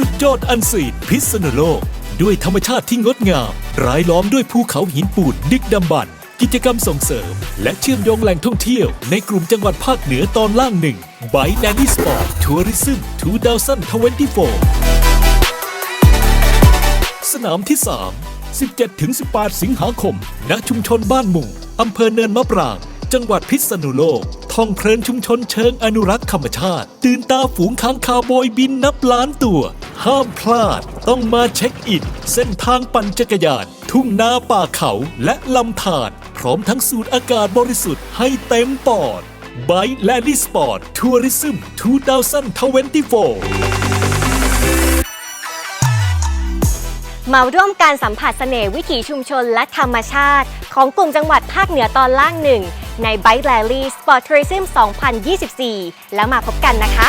สุดยอดอันซีนพิษณุโลก ด้วยธรรมชาติที่งดงาม รายล้อมด้วยภูเขาหินปูนดึกดำบรรกิจกรรมส่งเสริม และเชื่อมโยงแหล่งท่องเที่ยว ในกลุ่มจังหวัดภาคเหนือตอนล่างหนึ่งไบแนนี่สปอร์ตทัวริซึม2024สนามที่ 3 17-18 สิงหาคม ณ ชุมชนบ้านมุงอำเภอเนินมะปราง จังหวัดพิษณุโลก ท่องเพลินชุมชนเชิงอนุรักษ์ธรรมชาติ ตื่นตาฝูงค้างคาวโบยบินนับล้านตัว ห้ามพลาด ต้องมาเช็คอิน เส้นทางปั่นจักรยาน ทุ่งนาป่าเขาและลำธารพร้อมทั้งสูดอากาศบริสุทธิ์ให้เต็มปอดไบแลนดี้สปอร์ตทัวริซึม2024มาร่วมการสัมผัสเสน่ห์วิถีชุมชนและธรรมชาติ ของกลุ่มจังหวัดภาคเหนือตอนล่างหนึ่ง ใน Bike Rally Sport Tourism 2024 แล้วมาพบกันนะคะ